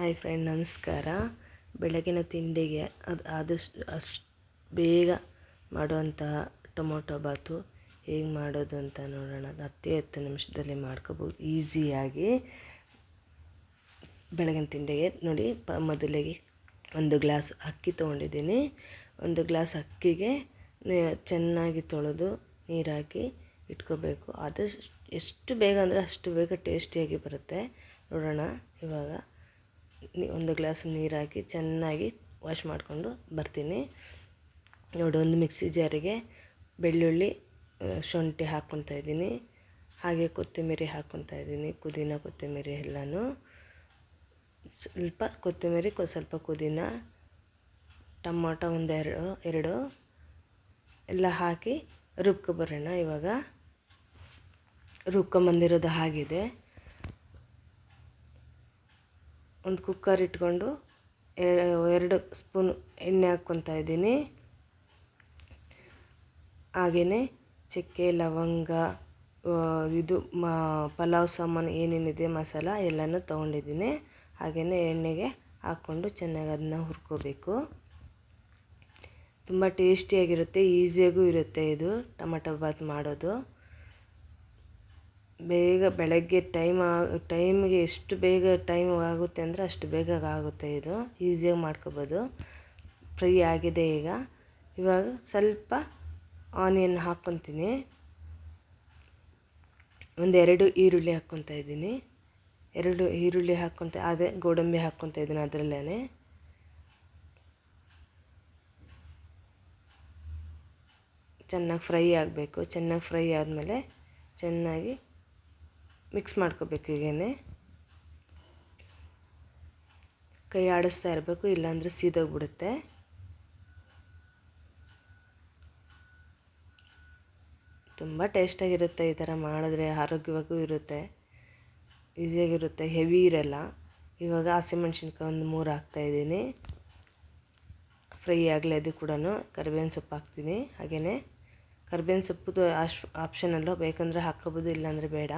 Hi friend, ನಮಸ್ಕಾರ. ಬೆಳಗಿನ ತಿಂಡಿಗೆ ಅದು ಆದಷ್ಟು, ಅಷ್ಟು ಬೇಗ ಮಾಡುವಂತಹ ಟೊಮೊಟೊ ಬಾತು ಹೇಗೆ ಮಾಡೋದು ಅಂತ ನೋಡೋಣ. ಅದು ಹತ್ತೇ ಹತ್ತು ನಿಮಿಷದಲ್ಲಿ ಮಾಡ್ಕೋಬೋದು. ಈಸಿಯಾಗಿ ಬೆಳಗಿನ ತಿಂಡಿಗೆ ನೋಡಿ, ಪ ಮೊದಲಿಗೆ ಒಂದು ಗ್ಲಾಸ್ ಅಕ್ಕಿ ತೊಗೊಂಡಿದ್ದೀನಿ. ಒಂದು ಗ್ಲಾಸ್ ಅಕ್ಕಿಗೆ ಚೆನ್ನಾಗಿ ತೊಳೆದು ನೀರಾಕಿ ಇಟ್ಕೋಬೇಕು. ಆದಷ್ಟು, ಎಷ್ಟು ಬೇಗ ಅಂದರೆ ಅಷ್ಟು ಬೇಗ ಟೇಸ್ಟಿಯಾಗಿ ಬರುತ್ತೆ. ನೋಡೋಣ ಇವಾಗ. ಒಂದು ಗ್ಲಾಸ್ ನೀರು ಹಾಕಿ ಚೆನ್ನಾಗಿ ವಾಶ್ ಮಾಡಿಕೊಂಡು ಬರ್ತೀನಿ. ನೋಡಿ, ಒಂದು ಮಿಕ್ಸಿ ಜಾರಿಗೆ ಬೆಳ್ಳುಳ್ಳಿ ಶುಂಠಿ ಹಾಕ್ಕೊತಾ ಇದ್ದೀನಿ. ಹಾಗೆ ಕೊತ್ತಂಬರಿ ಹಾಕ್ಕೊತಾ ಇದ್ದೀನಿ, ಪುದೀನ, ಕೊತ್ತಂಬರಿ ಎಲ್ಲನೂ. ಸ್ವಲ್ಪ ಕೊತ್ತಂಬರಿ ಸ್ವಲ್ಪ ಪುದೀನ, ಟೊಮೊಟೊ ಒಂದೆರಡು ಎರಡು, ಎಲ್ಲ ಹಾಕಿ ರುಬ್ಕೊಬರೋಣ ಇವಾಗ. ರುಬ್ಕೊಂಬಂದಿರೋದು ಆಗಿದೆ ಒಂದು ಕುಕ್ಕರ್ ಇಟ್ಕೊಂಡು ಎರಡು ಸ್ಪೂನ್ ಎಣ್ಣೆ ಹಾಕ್ಕೊತಾ ಇದ್ದೀನಿ. ಹಾಗೆಯೇ ಚಕ್ಕೆ, ಲವಂಗ ಇದು ಮ, ಪಲಾವ್, ಸಾಮಾನು ಏನೇನಿದೆ ಮಸಾಲ ಎಲ್ಲನೂ ತೊಗೊಂಡಿದ್ದೀನಿ. ಹಾಗೆಯೇ ಎಣ್ಣೆಗೆ ಹಾಕ್ಕೊಂಡು ಚೆನ್ನಾಗಿ ಅದನ್ನ ಹುರ್ಕೋಬೇಕು. ತುಂಬ ಟೇಸ್ಟಿಯಾಗಿರುತ್ತೆ, ಈಸಿಯಾಗೂ ಇರುತ್ತೆ ಇದು ಟೊಮಟೊ ಬಾತ್ ಮಾಡೋದು. ಬೇಗ ಬೆಳಗ್ಗೆ ಟೈಮ್ ಟೈಮಿಗೆ ಎಷ್ಟು ಬೇಗ ಟೈಮ್ ಆಗುತ್ತೆ ಅಂದರೆ ಅಷ್ಟು ಬೇಗ ಆಗುತ್ತೆ ಇದು. ಈಸಿಯಾಗಿ ಮಾಡ್ಕೋಬೋದು. ಫ್ರೈ ಆಗಿದೆ ಈಗ. ಇವಾಗ ಸ್ವಲ್ಪ ಆನಿಯನ್ ಹಾಕ್ಕೊತೀನಿ ಒಂದೆರಡು ಈರುಳ್ಳಿ ಹಾಕ್ಕೊತಾ ಇದ್ದೀನಿ. ಎರಡು ಈರುಳ್ಳಿ ಹಾಕ್ಕೊತ ಅದೇ ಗೋಡಂಬಿ ಹಾಕ್ಕೊತಾ ಇದ್ದೀನಿ ಅದರಲ್ಲೇ ಚೆನ್ನಾಗಿ ಫ್ರೈ ಆಗಬೇಕು. ಚೆನ್ನಾಗಿ ಫ್ರೈ ಆದಮೇಲೆ ಚೆನ್ನಾಗಿ ಮಿಕ್ಸ್ ಮಾಡ್ಕೋಬೇಕು ಹೀಗೇ ಕೈ ಆಡಿಸ್ತಾ ಇರಬೇಕು, ಇಲ್ಲಾಂದರೆ ಸೀದೋಗ್ಬಿಡುತ್ತೆ. ತುಂಬ ಟೇಸ್ಟಾಗಿರುತ್ತೆ ಈ ಥರ ಮಾಡಿದ್ರೆ, ಆರೋಗ್ಯವಾಗೂ ಇರುತ್ತೆ. ಈಸಿಯಾಗಿರುತ್ತೆ, ಹೆವಿ ಇರಲ್ಲ. ಇವಾಗ ಹಸಿಮೆಣ್ಸಿನ್ಕಾಯಿ ಒಂದು ಮೂರು ಹಾಕ್ತಾಯಿದ್ದೀನಿ ಫ್ರೈ ಆಗಲಿ ಅದು ಕೂಡ ಕರಿಬೇವಿನ ಸೊಪ್ಪು ಹಾಕ್ತೀನಿ. ಹಾಗೆಯೇ ಕರಿಬೇವಿನ ಸೊಪ್ಪು ಆಶ್, ಆಪ್ಷನಲ್ಲೋ, ಬೇಕಂದರೆ ಹಾಕ್ಕೋಬೋದು, ಇಲ್ಲಾಂದರೆ ಬೇಡ.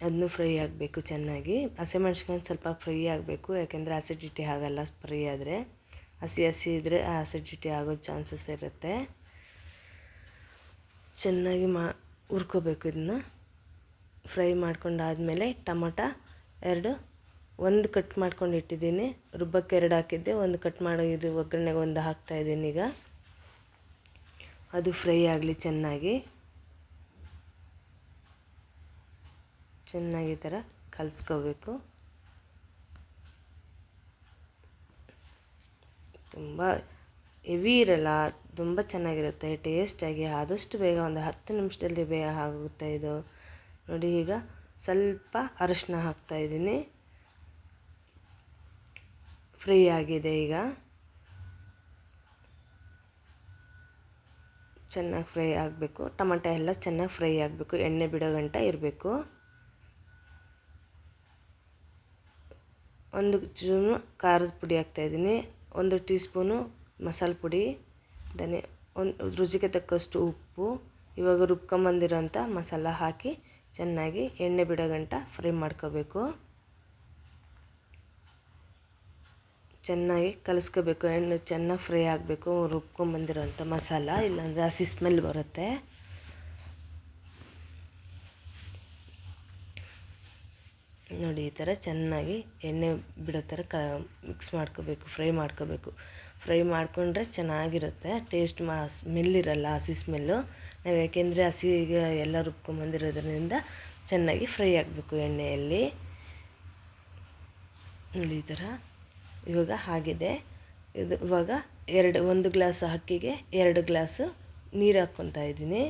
ಅದನ್ನು ಫ್ರೈ ಆಗಬೇಕು ಚೆನ್ನಾಗಿ. ಹಸಿಮೆಣ್ಸಿನ್ಕಾಯಿ ಸ್ವಲ್ಪ ಫ್ರೈ ಆಗಬೇಕು, ಯಾಕೆಂದರೆ ಆಸಿಡಿಟಿ ಆಗಲ್ಲ, ಫ್ರೈ ಆದರೆ. ಹಸಿ ಹಸಿ ಇದ್ದರೆ ಆಸಿಡಿಟಿ ಆಗೋ ಚಾನ್ಸಸ್ ಇರುತ್ತೆ. ಚೆನ್ನಾಗಿ ಮಾ, ಹುರ್ಕೋಬೇಕು ಇದನ್ನು. ಫ್ರೈ ಮಾಡ್ಕೊಂಡಾದಮೇಲೆ ಟೊಮೊಟ ಎರಡು, ಒಂದು ಕಟ್ ಮಾಡ್ಕೊಂಡು ಇಟ್ಟಿದ್ದೀನಿ. ರುಬ್ಬಕ್ಕೆ ಎರಡು ಹಾಕಿದ್ದೆ, ಒಂದು ಕಟ್ ಮಾಡೋ ಇದು ಒಗ್ಗರಣೆಗೆ ಒಂದು ಹಾಕ್ತಾಯಿದ್ದೀನಿ ಈಗ. ಅದು ಫ್ರೈ ಆಗಲಿ ಚೆನ್ನಾಗಿ. ಚೆನ್ನಾಗಿ ಈ ಥರ ಕಲಿಸ್ಕೋಬೇಕು. ತುಂಬ ಹೆವಿ ಇರಲ್ಲ, ತುಂಬ ಚೆನ್ನಾಗಿರುತ್ತೆ, ಟೇಸ್ಟಾಗಿ, ಆದಷ್ಟು ಬೇಗ ಒಂದು ಹತ್ತು ನಿಮಿಷದಲ್ಲಿ ಬೇಗ ಆಗುತ್ತೆ ಇದು. ನೋಡಿ, ಈಗ ಸ್ವಲ್ಪ ಅರಶಿನ ಹಾಕ್ತಾಯಿದ್ದೀನಿ ಫ್ರೀ ಆಗಿದೆ ಈಗ. ಚೆನ್ನಾಗಿ ಫ್ರೈ ಆಗಬೇಕು. ಟೊಮೆಟೊ ಎಲ್ಲ ಚೆನ್ನಾಗಿ ಫ್ರೈ ಆಗಬೇಕು. ಎಣ್ಣೆ ಬಿಡೋ ಗಂಟ ಇರಬೇಕು. ಒಂದು ಚೂನು ಖಾರದ ಪುಡಿ ಹಾಕ್ತಾಯಿದ್ದೀನಿ ಒಂದು ಟೀ ಸ್ಪೂನು ಮಸಾಲೆ ಪುಡಿ ದನಿ ಒಂದು ರುಚಿಗೆ ತಕ್ಕಷ್ಟು ಉಪ್ಪು, ಇವಾಗ ರುಬ್ಕೊಂಬಂದಿರೋಂಥ ಮಸಾಲ ಹಾಕಿ ಚೆನ್ನಾಗಿ ಎಣ್ಣೆ ಬಿಡೋ ಗಂಟ ಫ್ರೈ ಮಾಡ್ಕೋಬೇಕು. ಚೆನ್ನಾಗಿ ಕಲಿಸ್ಕೋಬೇಕು. ಎಣ್ಣೆ ಚೆನ್ನಾಗಿ ಫ್ರೈ ಆಗಬೇಕು ರುಬ್ಕೊಂಬಂದಿರೋಂಥ ಮಸಾಲ, ಇಲ್ಲಾಂದರೆ ಹಸಿ ಸ್ಮೆಲ್ ಬರುತ್ತೆ. ನೋಡಿ, ಈ ಥರ ಚೆನ್ನಾಗಿ ಎಣ್ಣೆ ಬಿಡೋ ಥರ ಕ ಮಿಕ್ಸ್ ಮಾಡ್ಕೋಬೇಕು, ಫ್ರೈ ಮಾಡ್ಕೋಬೇಕು. ಫ್ರೈ ಮಾಡಿಕೊಂಡ್ರೆ ಚೆನ್ನಾಗಿರುತ್ತೆ. ಟೇಸ್ಟ್ ಮಾ ಸ್ಮೆಲ್ ಇರಲ್ಲ, ಹಸಿ ಸ್ಮೆಲ್ಲು ನಾವು ಯಾಕೆಂದರೆ ಹಸಿ ಈಗ ಎಲ್ಲ ರುಬ್ಕೊಂಬಂದಿರೋದ್ರಿಂದ ಚೆನ್ನಾಗಿ ಫ್ರೈ ಆಗಬೇಕು ಎಣ್ಣೆಯಲ್ಲಿ. ನೋಡಿ, ಈ ಥರ ಇವಾಗ ಆಗಿದೆ. ಇದು ಇವಾಗ ಎರಡು, ಒಂದು ಗ್ಲಾಸ್ ಅಕ್ಕಿಗೆ ಎರಡು ಗ್ಲಾಸು ನೀರು ಹಾಕ್ಕೊತಾ ಇದ್ದೀನಿ.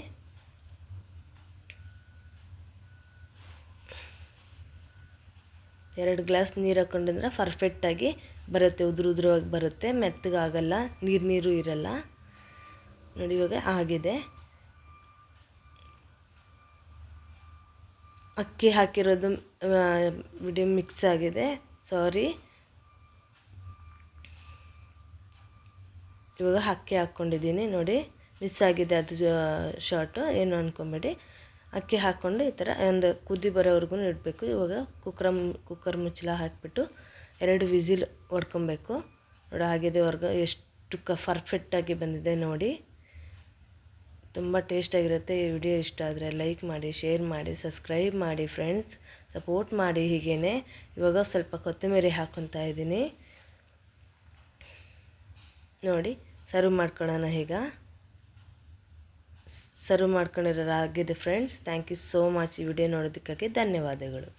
ಎರಡು ಗ್ಲಾಸ್ ನೀರು ಹಾಕ್ಕೊಂಡ್ರೆ ಪರ್ಫೆಕ್ಟಾಗಿ ಬರುತ್ತೆ, ಉದುರು ಉದುರವಾಗಿ ಬರುತ್ತೆ, ಮೆತ್ತಗಾಗಲ್ಲ, ನೀರು ನೀರು ಇರಲ್ಲ. ನೋಡಿ, ಇವಾಗ ಆಗಿದೆ. ಅಕ್ಕಿ ಹಾಕಿರೋದು ವಿಡಿಯೋ ಮಿಕ್ಸ್ ಆಗಿದೆ. ಸಾರಿ ಇವಾಗ ಅಕ್ಕಿ ಹಾಕ್ಕೊಂಡಿದ್ದೀನಿ. ನೋಡಿ ಮಿಸ್ ಆಗಿದೆ ಅದು ಶಾರ್ಟು ಏನು ಅಂದ್ಕೊಂಬೇಡಿ ಅಕ್ಕಿ ಹಾಕ್ಕೊಂಡು ಈ ಥರ ಒಂದು ಕುದಿ ಬರೋವರೆಗೂ ಇಡಬೇಕು. ಇವಾಗ ಕುಕ್ಕರ್ ಕುಕ್ಕರ್ ಮುಚ್ಚಲ ಹಾಕಿಬಿಟ್ಟು ಎರಡು ವಿಸಿಲ್ ಹೊಡ್ಕೊಬೇಕು. ನೋಡಿ ಆಗಿದೆ ವರ್ಗ ಎಷ್ಟು ಕ ಪರ್ಫೆಕ್ಟಾಗಿ ಬಂದಿದೆ ನೋಡಿ. ತುಂಬ ಟೇಸ್ಟಾಗಿರುತ್ತೆ ಈ ವಿಡಿಯೋ ಇಷ್ಟ ಆದರೆ ಲೈಕ್ ಮಾಡಿ ಶೇರ್ ಮಾಡಿ ಸಬ್ಸ್ಕ್ರೈಬ್ ಮಾಡಿ ಫ್ರೆಂಡ್ಸ್ ಸಪೋರ್ಟ್ ಮಾಡಿ ಹೀಗೇ ಇವಾಗ ಸ್ವಲ್ಪ ಕೊತ್ತಂಬರಿ ಹಾಕ್ಕೊತಾ ಇದ್ದೀನಿ. ನೋಡಿ ಸರ್ವ್ ಮಾಡ್ಕೊಳ್ಳೋಣ ಈಗ. ಸರ್ವ್ ಮಾಡ್ಕೊಂಡಿರೋ ಆಗಿದೆ friends thank you so much ಈ ವಿಡಿಯೋ ನೋಡೋದಕ್ಕಾಗಿ. ಧನ್ಯವಾದಗಳು.